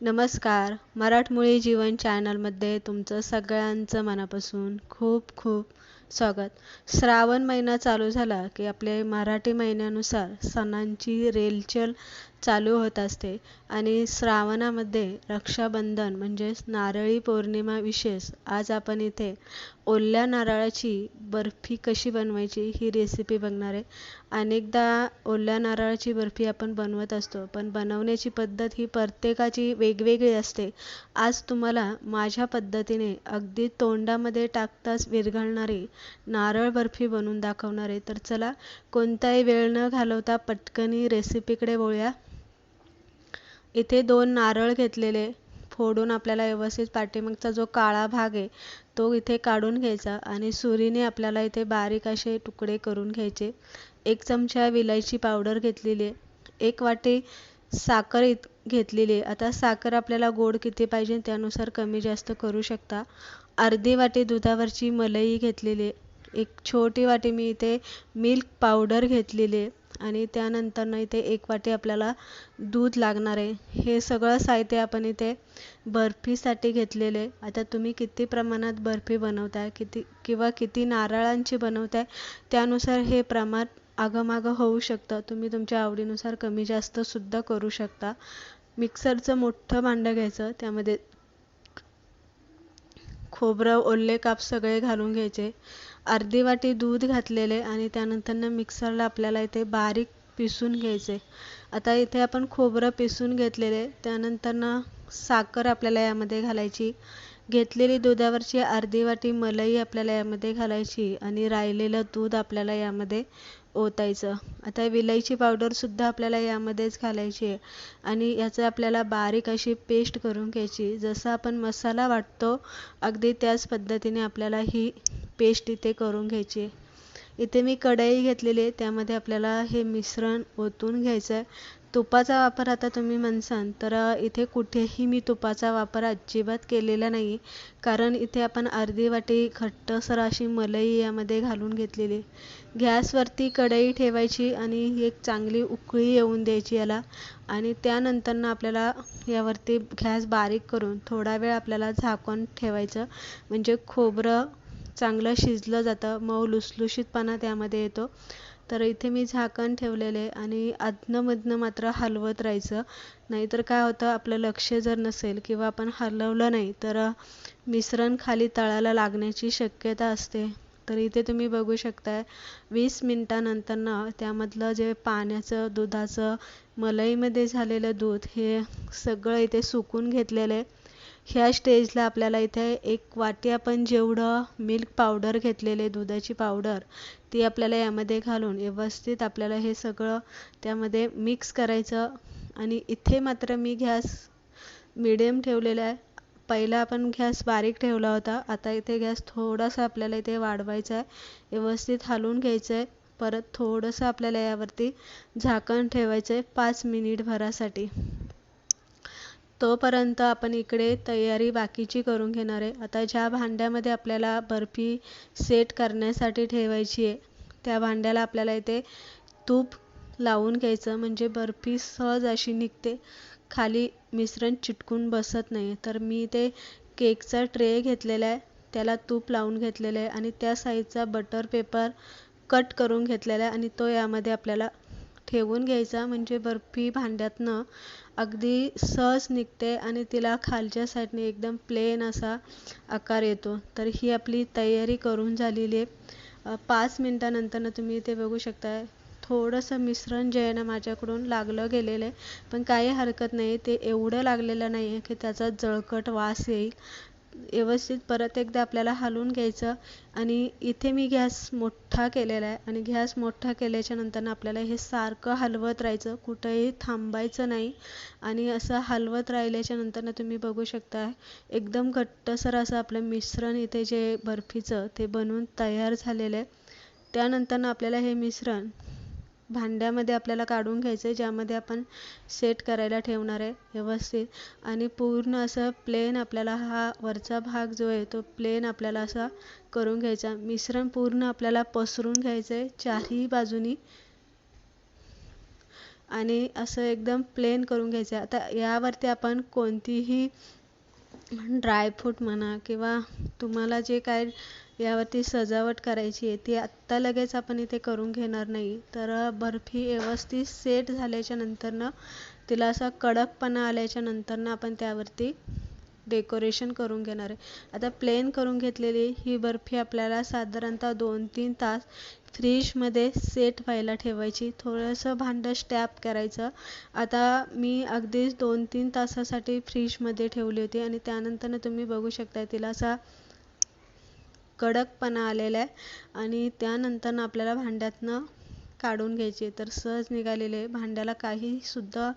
नमस्कार. मराठमोळी जीवन चॅनलमध्ये तुमचं सगळ्यांचं मनापासून खूप खूप स्वागत. श्रावण महिना चालू झाला की आपले मराठी महिन्यानुसार सणांची रेलचल चालू होत असते. आणि श्रावणामध्ये रक्षाबंधन म्हणजेच नारळी पौर्णिमा विशेष आज आपण इथे ओल्या नारळाची बर्फी कशी बनवायची ही रेसिपी बघणार आहे. अनेकदा ओल्या नारळाची बर्फी आपण बनवत असतो पण बनवण्याची पद्धत ही प्रत्येकाची वेगवेगळी असते. आज तुम्हाला माझ्या पद्धतीने अगदी तोंडामध्ये टाकताच विरघळणारी नारळ बर्फी बनवून दाखवणार आहे. तर चला कोणताही वेळ न घालवता पटकनी रेसिपीकडे वळूया. इथे दोन नारळ घेतलेले फोडून आपल्याला व्यवस्थित पाठीमागचा जो काळा भाग आहे तो इथे काढून घ्यायचा आणि सुरीने आपल्याला इथे बारीक असे तुकडे करून घ्यायचे. एक चमचा विलायची पावडर घेतलेली आहे. एक वाटी साखर इत घेतलेली आहे. आता साखर आपल्याला गोड किती पाहिजे त्यानुसार कमी जास्त करू शकता. अर्धी वाटी दुधावरची मलई घेतलेली आहे. एक छोटी वाटी मी इथे मिल्क पावडर घेतलेली आहे. आणि त्यानंतर इथे एक वाटी आपल्याला दूध लागणार आहे. हे सगळं साहित्य आपण इथे बर्फीसाठी घेतलेले आता तुम्ही किती प्रमाणात बर्फी बनवताय किती किंवा किती नारळांची बनवताय त्यानुसार हे प्रमाण आगमागं होऊ शकतं. तुम्ही तुमच्या आवडीनुसार कमी जास्त सुद्धा करू शकता. मिक्सरचं मोठं भांडं घ्यायचं. त्यामध्ये खोबरं ओले काप सगळे घालून घ्यायचे. अर्धी वाटी दूध घातलेले आणि त्यानंतर मिक्सरला आपल्याला इथे बारीक पिसून घ्यायचे. आता इथे आपण खोबरं पिसून घेतलेले त्यानंतर साखर आपल्याला यामध्ये घालायची. घेतलेली दुधावरची अर्धी वाटी मलई आपल्याला यामध्ये घालायची आणि राहिलेलं दूध आपल्याला यामध्ये ओतायचं. आता विलायची पावडरसुद्धा आपल्याला यामध्येच घालायची आहे. आणि याचं आपल्याला बारीक अशी पेस्ट करून घ्यायची. जसं आपण मसाला वाटतो अगदी त्याच पद्धतीने आपल्याला ही पेस्ट इथे करून घ्यायची आहे. इथे मी कढई घेतलेली आहे. त्यामध्ये आपल्याला हे मिश्रण ओतून घ्यायचं आहे. तुपाचा वापर आता तुम्ही म्हणसान तर इथे कुठेही मी तुपाचा वापर अजिबात केलेला नाही. कारण इथे आपण अर्धी वाटी घट्टसर अशी मलई यामध्ये घालून घेतलेली गॅसवरती कढई ठेवायची आणि एक चांगली उकळी येऊन द्यायची याला. आणि त्यानंतर आपल्याला यावरती गॅस बारीक करून थोडा वेळ आपल्याला झाकून ठेवायचं. म्हणजे खोबरं चांगलं शिजलं जातं मऊ लुसलुशीतपणा त्यामध्ये येतो. तर इथे मी झाकण ठेवलेले आणि अधनंमधनं मात्र हलवत राहायचं. नाहीतर काय होतं आपलं लक्ष जर नसेल किंवा आपण हलवलं नाही तर मिश्रण खाली तळाला लागण्याची शक्यता असते. तर इथे तुम्ही बघू शकताय वीस मिनटानंतरनं त्यामधलं जे पाण्याचं दुधाचं मलईमध्ये झालेलं दूध हे सगळं इथे सुकून घेतलेलं आहे. ह्या स्टेजला आपल्याला इथे एक वाटी आपण जेवढं मिल्क पावडर घेतलेले दुधाची पावडर ती आपल्याला यामध्ये घालून व्यवस्थित आपल्याला हे सगळं त्यामध्ये मिक्स करायचं. आणि इथे मात्र मी गॅस मिडियम ठेवलेला आहे. पहिला आपण गॅस बारीक ठेवला होता. आता इथे गॅस थोडासा आपल्याला इथे वाढवायचा आहे. व्यवस्थित हलवून घ्यायचं आहे परत थोडंसं आपल्याला यावरती झाकण ठेवायचं आहे पाच मिनिट भरासाठी. तोपर्यंत आपण इकडे तयारी बाकीची करून घेणार आहे. आता ज्या भांड्यामध्ये आपल्याला बर्फी सेट करण्यासाठी ठेवायची आहे त्या भांड्याला आपल्याला इथे तूप लावून घ्यायचं. म्हणजे बर्फी सहज अशी निघते. खाली मिश्रण चिटकून बसत नाही. तर मी ते केकचा ट्रे घेतलेला आहे. त्याला तूप लावून घेतलेलं आहे. आणि त्या साईजचा बटर पेपर कट करून घेतलेला आहे. आणि तो यामध्ये आपल्याला ठेवून घ्यायचा म्हणजे बर्फी भांड्यातनं अगदी सहज निघते आणि तिला खालच्या साईडने एकदम प्लेन असा आकार येतो. तर ही आपली तयारी करून झालेली आहे. पाच मिनटानंतरनं तुम्ही इथे बघू शकताय. थोडंसं मिश्रण जे आहे ना माझ्याकडून लागलं गेलेलं आहे. पण काही हरकत नाही. ते एवढं लागलेलं नाही आहे की त्याचा जळकट वास येईल. व्यवस्थित परत एकदा आपल्याला हलवून घ्यायचं. आणि इथे मी गॅस मोठा केलेला आहे. आणि गॅस मोठा केल्याच्यानंतर आपल्याला हे सारखं हलवत राहायचं. कुठंही थांबायचं नाही. आणि असं हलवत राहिल्याच्या नंतर तुम्ही बघू शकता एकदम घट्टसर असं आपलं मिश्रण इथे जे बर्फीचं ते बनवून तयार झालेलं आहे. त्यानंतर आपल्याला हे मिश्रण भांड्यामध्ये आपल्याला काढून घ्यायचं आहे ज्यामध्ये आपण सेट करायला ठेवणार आहे व्यवस्थित. आणि पूर्ण असं प्लेन आपल्याला हा वरचा भाग जो आहे तो प्लेन आपल्याला असा करून घ्यायचा. मिश्रण पूर्ण आपल्याला पसरून घ्यायचं आहे चारही बाजूनी. आणि असं एकदम प्लेन करून घ्यायचं. आहे आता यावरती आपण कोणतीही ड्रायफ्रूट म्हणा किंवा तुम्हाला जे काय यावरती सजावट करायची आहे ती आत्ता लगेच आपण इथे करून घेणार नाही. तर बर्फी व्यवस्थित सेट झाल्याच्या नंतरनं तिला असा कडकपणा आल्याच्या नंतरनं आपण त्यावरती डेकोरेशन करून घेणार आहे. आता प्लेन करून घेतलेली ही बर्फी आपल्याला साधारणतः दोन तीन तास फ्रीजमध्ये सेट व्हायला ठेवायची. थोडंसं भांडं स्टॅप करायचं. आता मी अगदीच दोन तीन तासासाठी फ्रीजमध्ये ठेवली होती आणि त्यानंतरनं तुम्ही बघू शकता तिला असा कडकपणा आलेला आहे आणि त्यानंतर आपल्याला भांड्यातनं काढून घ्यायची तर सहज निघालेले भांड्याला काही सुद्धा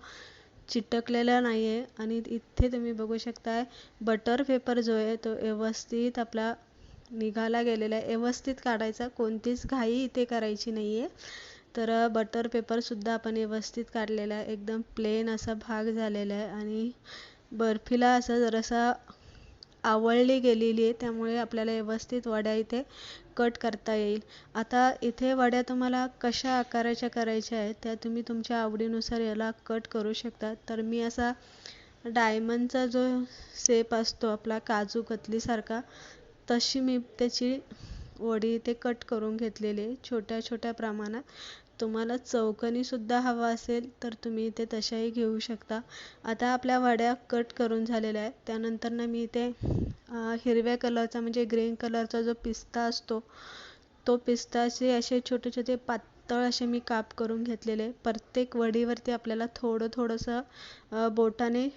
चिटकलेलं नाही आहे आणि इथे तुम्ही बघू शकताय बटर पेपर जो आहे तो व्यवस्थित आपला निघाला गेलेला आहे. व्यवस्थित काढायचा कोणतीच घाई इथे करायची नाही आहे तर बटर पेपरसुद्धा आपण व्यवस्थित काढलेला आहे. एकदम प्लेन असा भाग झालेला आहे. आणि बर्फीला असं जरासा आवळली गेलेली आहे त्यामुळे आपल्याला व्यवस्थित वड्या इथे कट करता येईल. आता इथे वड्या तुम्हाला कशा आकाराच्या करायच्या आहेत त्या तुम्ही तुमच्या आवडीनुसार याला कट करू शकता. तर मी असा डायमंडचा जो सेप असतो आपला काजू कतलीसारखा तशी मी त्याची वडी इथे कट करून घेतलेली आहे छोट्या छोट्या प्रमाणात. तुम्हाला चौकनीसुद्धा हवा असेल तर तुम्ही इथे तशाही घेऊ शकता. आता आपल्या वड्या कट करून झालेल्या आहेत. त्यानंतरनं मी इथे हिरव्या कलरचा म्हणजे ग्रीन कलरचा जो पिस्ता असतो तो पिस्ताचे असे छोटे छोटे पातळ असे मी काप करून घेतलेले. प्रत्येक वडीवरती आपल्याला थोडं थोडंसं बोटाने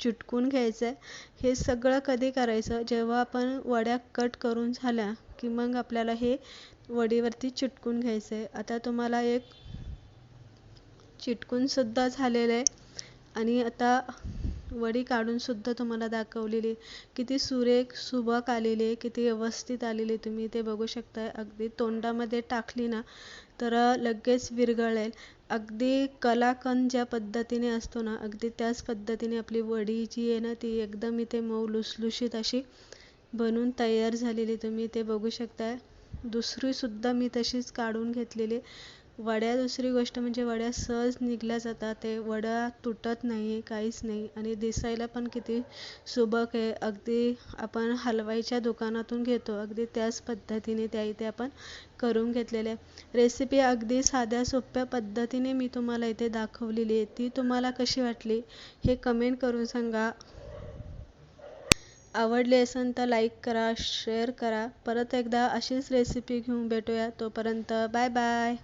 चिटकून घ्यायचं आहे हे सगळं कधी करायचं? जेव्हा आपण वड्या कट करून झाल्या की मग आपल्याला हे वडीवरती चिटकून घ्यायचं आहे आता तुम्हाला एक चिटकूनसुद्धा झालेलं आहे. आणि आता वडी काढूनसुद्धा तुम्हाला दाखवलेली किती सुरेख सुबक आलेली आहे किती व्यवस्थित आलेली तुम्ही ते बघू शकताय. अगदी तोंडामध्ये टाकली ना तर लगेच विरघळेल. अगदी कलाकंद ज्या पद्धतीने असतो ना अगदी त्याच पद्धतीने आपली वडी जी आहे ना ती एकदम इथे मऊ लुसलुशीत अशी बनून तयार झालेली तुम्ही ते बघू शकताय. दुसरीसुद्धा मी तशीच काढून घेतलेली. वड्या दुसरी गोष्ट म्हणजे वड्या सहज निघल्या जातात. ते वड्या तुटत नाही काहीच नाही. आणि दिसायला पण किती सुबक आहे. अगदी आपण हलवाईच्या दुकानातून घेतो. अगदी त्याच पद्धतीने त्या इथे आपण करून घेतलेल्या रेसिपी अगदी साध्या सोप्या पद्धतीने मी तुम्हाला इथे दाखवलेली आहे. ती तुम्हाला कशी वाटली हे कमेंट करून सांगा. आवडली असेल तर लाईक करा शेअर करा. परत एकदा अशीच रेसिपी घेऊन भेटूया. तोपर्यंत बाय बाय